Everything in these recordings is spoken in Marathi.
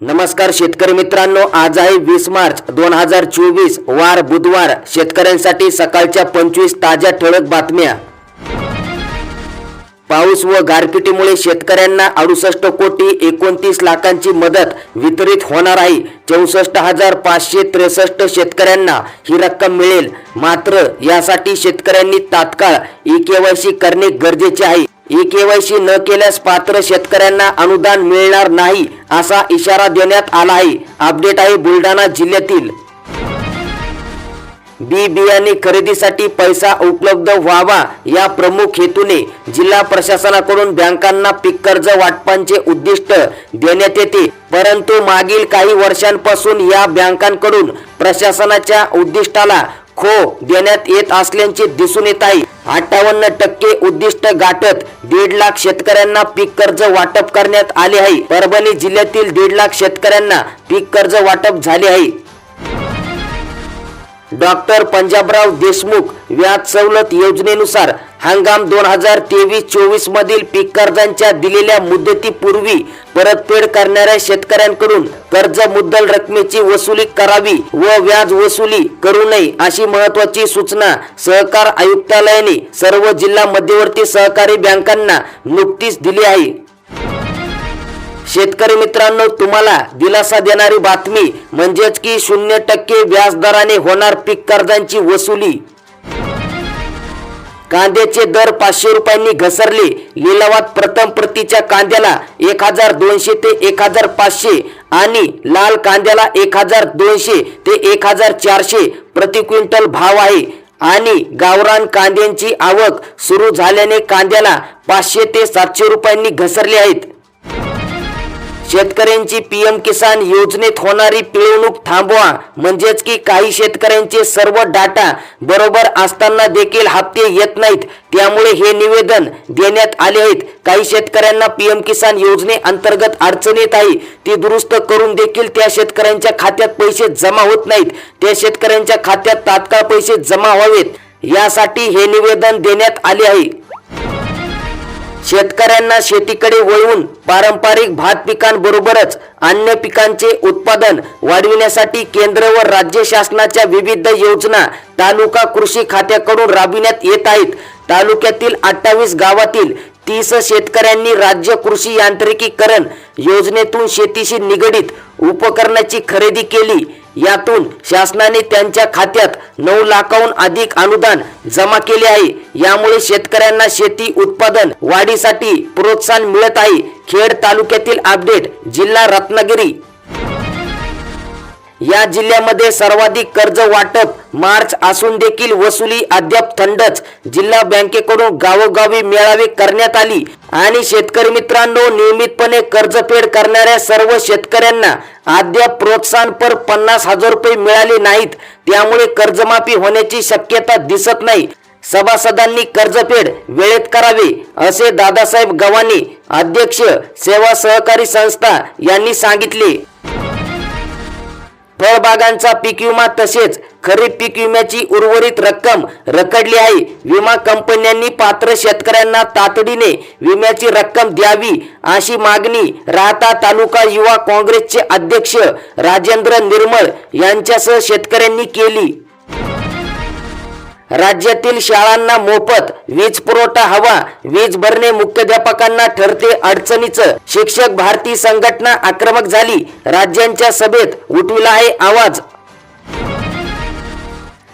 नमस्कार शेतकरी मित्रांनो आज आहे वीस मार्च दोन हजार चोवीस वार बुधवार. शेतकऱ्यांसाठी सकाळच्या पंचवीस ताज्या ठळक बातम्या. पाऊस व गारपिटीमुळे शेतकऱ्यांना अडुसष्ट कोटी एकोणतीस लाखांची मदत वितरित होणार आहे. चौसष्ट हजार पाचशे त्रेसष्ट शेतकऱ्यांना ही रक्कम मिळेल. मात्र यासाठी शेतकऱ्यांनी तात्काळ ई केवायसी करणे गरजेचे आहे. ई केवायसी न केल्यास पात्र शेतकऱ्यांना अनुदान मिळणार नाही असा इशारा देण्यात आला आहे. अपडेट आहे बुलढाणा जिल्ह्यातील. बी बियाणे खरेदीसाठी पैसा उपलब्ध व्हावा या प्रमुख हेतूने जिल्हा प्रशासनाकडून बँकांना पीक कर्ज वाटपांचे उद्दिष्ट देण्यात येते. परंतु मागील काही वर्षांपासून या बँकांकडून प्रशासनाच्या उद्दिष्टाला खो देण्यात येत असल्याचे दिसून येत आहे. अठ्ठावन्न टक्के उद्दिष्ट गाठत दीड लाख शेतकऱ्यांना पीक कर्ज वाटप करण्यात आले आहे. परभणी जिल्ह्यातील दीड लाख शेतकऱ्यांना पीक कर्ज वाटप झाले आहे. डॉक्टर पंजाबराव देशमुख व्याज सवलत योजनेनुसार हंगाम दोन हजार तेवीस चोवीस मधील पीक कर्जांच्या दिलेल्या मुदतीपूर्वी परतफेड करणाऱ्या शेतकऱ्यांकडून कर्ज मुद्दल रकमेची वसुली करावी व व्याज वसुली करू नये अशी महत्वाची सूचना सहकार आयुक्तालयाने सर्व जिल्हा मध्यवर्ती सहकारी बँकांना नुकतीच दिली आहे. शेतकरी मित्रांनो तुम्हाला दिलासा देणारी बातमी म्हणजेच की शून्य टक्के व्याजदराने होणार पीक कर्जांची वसुली. कांद्याचे दर पाचशे रुपयांनी घसरले. लिलावात प्रथम प्रतीच्या कांद्याला एक हजार दोनशे ते एक हजार पाचशे आणि लाल कांद्याला एक हजार दोनशे ते एक हजार चारशे प्रति क्विंटल भाव आहे. आणि गावरान कांद्यांची आवक सुरू झाल्याने कांद्याला पाचशे ते सातशे रुपयांनी घसरले आहेत. शेतकऱ्यांची पीएम किसान योजनेत होणारी पिळवणूक थांबवा. म्हणजेच की काही शेतकऱ्यांचे सर्व डाटा बरोबर असताना देखील हप्ते येत नाहीत. त्यामुळे हे निवेदन देण्यात आले आहेत. काही शेतकऱ्यांना पीएम किसान योजने अंतर्गत अडचण येत आहे. ती दुरुस्त करून देखील त्या शेतकऱ्यांच्या खात्यात पैसे जमा होत नाहीत. त्या शेतकऱ्यांच्या खात्यात तात्काळ पैसे जमा व्हावेत. यासाठी हे निवेदन देण्यात आले आहे. शेतकऱ्यांना शेतीकडे वळवून पारंपरिक भात पिकांबरोबरच अन्य पिकांचे उत्पादन वाढविण्यासाठी केंद्र व राज्य शासनाच्या विविध योजना तालुका कृषी खात्याकडून राबविण्यात येत आहेत. तालुक्यातील अठ्ठावीस गावातील तीस शेतकऱ्यांनी राज्य कृषी यांत्रिकीकरण योजनेतून शेतीशी निगडीत उपकरणाची खरेदी केली. यातून शासनाने त्यांच्या खात्यात नऊ लाखाहून अधिक अनुदान जमा केले आहे. यामुळे शेतकऱ्यांना शेती उत्पादन वाढीसाठी प्रोत्साहन मिळत आहे. खेड तालुक्यातील अपडेट जिल्हा रत्नागिरी. या जिल्ह्यामध्ये सर्वाधिक कर्ज वाटप मार्च असून देखील वसुली अद्याप थंडच. जिल्हा बँकेकडून गावोगावी मेळावे करण्यात आली आणि शेतकरी मित्रांनो नियमितपणे कर्जफेड करणाऱ्या सर्व शेतकऱ्यांना अद्याप प्रोत्साहनपर पन्नास हजार रुपये मिळाले नाहीत. त्यामुळे कर्जमाफी होण्याची शक्यता दिसत नाही. सभासदांनी कर्जफेड वेळेत करावे असे दादासाहेब गव्हाणी अध्यक्ष सेवा सहकारी संस्था यांनी सांगितले. फळबागांचा पीक विमा तसेच खरीप पीक विम्याची उर्वरित रक्कम रखडली आहे. विमा कंपन्यांनी पात्र शेतकऱ्यांना तातडीने विम्याची रक्कम द्यावी अशी मागणी राहता तालुका युवा काँग्रेसचे अध्यक्ष राजेंद्र निर्मळ यांच्यासह शेतकऱ्यांनी केली. राज्यातील शाळांना मोफत वीज पुरवठा हवा वीज भरणे मुख्याध्यापकांना ठरते अडचणीचं. शिक्षक भारती संघटना आक्रमक झाली. राज्यांच्या सभेत उठविला आहे आवाज.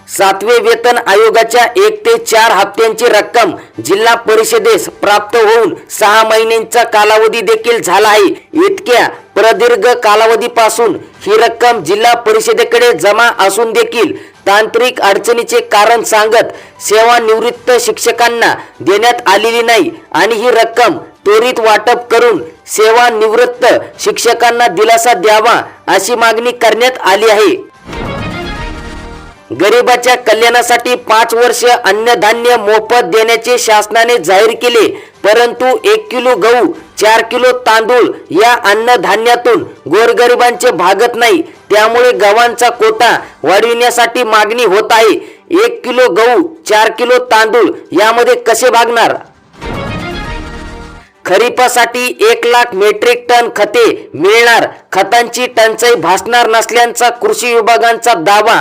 सातवे वेतन आयोगाच्या एक ते चार हप्त्यांची रक्कम जिल्हा परिषदेस प्राप्त होऊन सहा महिन्यांचा कालावधी देखील झाला आहे. इतक्या प्रदीर्घ कालावधीपासून ही रक्कम जिल्हा परिषदेकडे जमा असून देखील तांत्रिक अडचणीचे कारण सांगत सेवानिवृत्त शिक्षकांना देण्यात आलेली नाही आणि ही रक्कम त्वरित वाटप करून सेवानिवृत्त शिक्षकांना दिलासा द्यावा अशी मागणी करण्यात आली आहे. गरिबाच्या कल्याणासाठी पाच वर्ष अन्नधान्य मोफत देण्याचे शासनाने जाहीर केले परंतु एक किलो गहू चार किलो तांदूळ या अन्नधान्यातून गोरगरिबांचे भागत नाही. त्यामुळे गव्हांचा कोटा वाढविण्यासाठी मागणी होत आहे. एक किलो गहू चार किलो तांदूळ यामध्ये कसे भागणार? खरीपासाठी एक लाख मेट्रिक टन खते मिळणार. खतांची टंचाई भासणार नसल्याचा कृषी विभागांचा दावा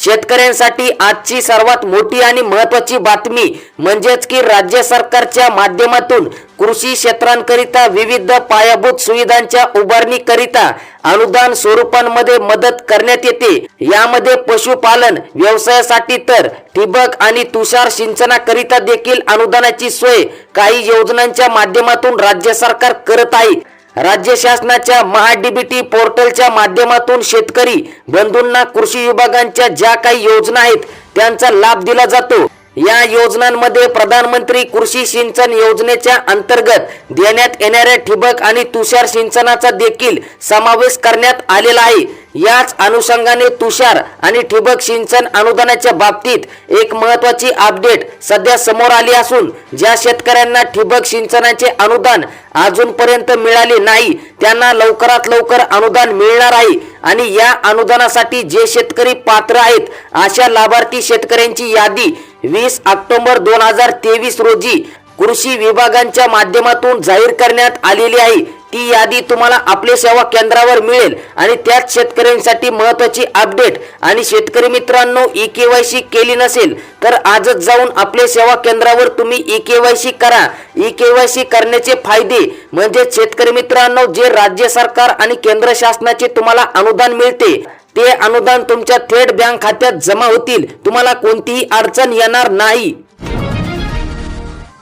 शेतकऱ्यांसाठी आजची सर्वात मोठी आणि महत्वाची बातमी म्हणजेच की राज्य सरकारच्या माध्यमातून कृषी क्षेत्रांकरिता विविध पायाभूत सुविधांच्या उभारणीकरिता अनुदान स्वरूपांमध्ये मदत करण्यात येते. यामध्ये पशुपालन व्यवसायासाठी तर ठिबक आणि तुषार सिंचनाकरिता देखील अनुदानाची सोय काही योजनांच्या माध्यमातून राज्य सरकार करत आहे. राज्य शासनाच्या महाडीबीटी पोर्टलच्या माध्यमातून शेतकरी बंधूंना कृषी विभागांच्या ज्या काही योजना आहेत त्यांचा लाभ दिला जातो. या योजनांमध्ये प्रधानमंत्री कृषी सिंचन योजनेच्या अंतर्गत देण्यात येणाऱ्या ठिबक आणि तुषार सिंचनाचा देखील समावेश करण्यात आलेला आहे. याच अनुषंगाने तुषार आणि ठिबक सिंचन अनुदानाच्या बाबतीत एक महत्वाची अपडेट सध्या समोर आली असून ज्या शेतकऱ्यांना ठिबक सिंचनाचे अनुदान अजूनपर्यंत मिळाले नाही त्यांना लवकरात लवकर अनुदान मिळणार आहे आणि या अनुदानासाठी जे शेतकरी पात्र आहेत अशा लाभार्थी शेतकऱ्यांची यादी वीस ऑक्टोबर दोन हजार तेवीस रोजी कृषी विभागांच्या माध्यमातून जाहीर करण्यात आलेली आहे. ती यादी तुम्हाला आपले सेवा केंद्रावर मिळेल आणि त्याच शेतकऱ्यांसाठी महत्वाची अपडेट आणि शेतकरी मित्रांनो ई के वाय सी केली नसेल तर आजच जाऊन आपले सेवा केंद्रावर तुम्ही ई के वाय सी करा. ई के वाय सी करण्याचे फायदे म्हणजे शेतकरी मित्रांनो जे राज्य सरकार आणि केंद्र शासनाचे तुम्हाला अनुदान मिळते. ते अनुदान तुमच्या थेट बँक खात्यात जमा होतील. तुम्हाला कोणतीही अडचण येणार नाही.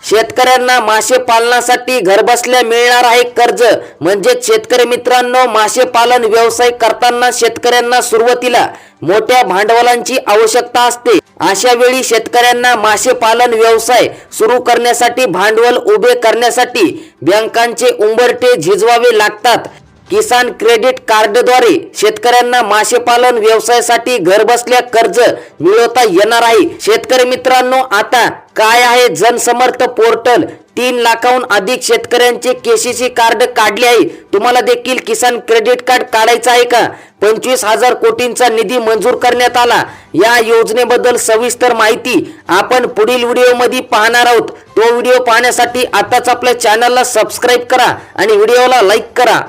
शेतकऱ्यांना मासे पालनासाठी घरबसल्या मिळणार आहे कर्ज. म्हणजे शेतकरी मित्रांनो मासे पालन व्यवसाय करताना शेतकऱ्यांना सुरुवातीला मोठ्या भांडवलांची आवश्यकता असते. अशा वेळी शेतकऱ्यांना मासे पालन व्यवसाय सुरू करण्यासाठी भांडवल उभे करण्यासाठी बँकांचे उंबरटे झिजवावे लागतात. किसान क्रेडिट कार्डद्वारे शेतकऱ्यांना मासेपालन व्यवसायासाठी घरबसल्या कर्ज मिळवता येणार आहे. शेतकरी मित्रांनो आता काय आहे जनसमर्थ पोर्टल? तीन लाखाहून अधिक शेतकऱ्यांचे केसीसी कार्ड काढले आहे. तुम्हाला देखील किसान क्रेडिट कार्ड काढायचं आहे का? पंचवीस हजार कोटींचा निधी मंजूर करण्यात आला. या योजनेबद्दल सविस्तर माहिती आपण पुढील व्हिडिओमध्ये पाहणार आहोत. तो व्हिडिओ पाहण्यासाठी आताच आपल्या चॅनलला सबस्क्राईब करा आणि व्हिडिओला लाईक करा.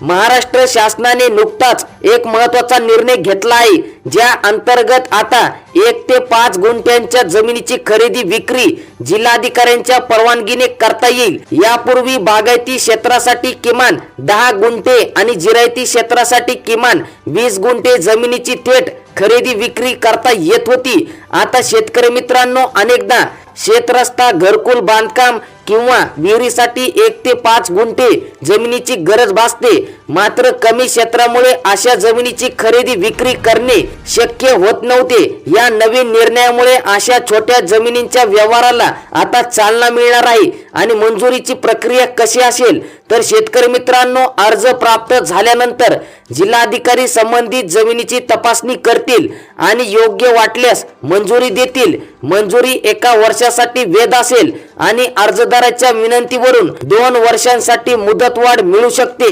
महाराष्ट्र शासनाने नुकताच एक महत्त्वाचा निर्णय घेतला आहे ज्या अंतर्गत आता एक ते पाच गुंठ्यांच्या जमिनीची खरेदी विक्री जिल्हाधिकाऱ्यांच्या परवानगीने करता येईल. यापूर्वी बागायती क्षेत्रासाठी किमान दहा गुंठे आणि जिरायती क्षेत्रासाठी किमान वीस गुंठे जमिनीची थेट खरेदी विक्री करता येत होती. आता शेतकरी मित्रांनो अनेकदा शेतरस्ता घरकुल बांधकाम किंवा विहिरीसाठी एक ते पाच गुंठे जमिनीची गरज भासते. मात्र कमी क्षेत्रामुळे अशा जमिनीची खरेदी विक्री करणे शक्य होत नव्हते. या नवीन निर्णयामुळे अशा छोट्या जमिनींच्या व्यवहाराला आता चालना मिळणार आहे आणि मंजुरीची प्रक्रिया कशी असेल? तर शेतकरी मित्रांनो अर्ज प्राप्त झाल्यानंतर जिल्हाधिकारी संबंधित जमिनीची तपासणी करतील आणि योग्य वाटल्यास मंजुरी देतील. मंजुरी एका वर्षासाठी वेध असेल. आणि अर्जदाराच्या विनंतीवरून दोन वर्षांसाठी मुदतवाढ मिळू शकते.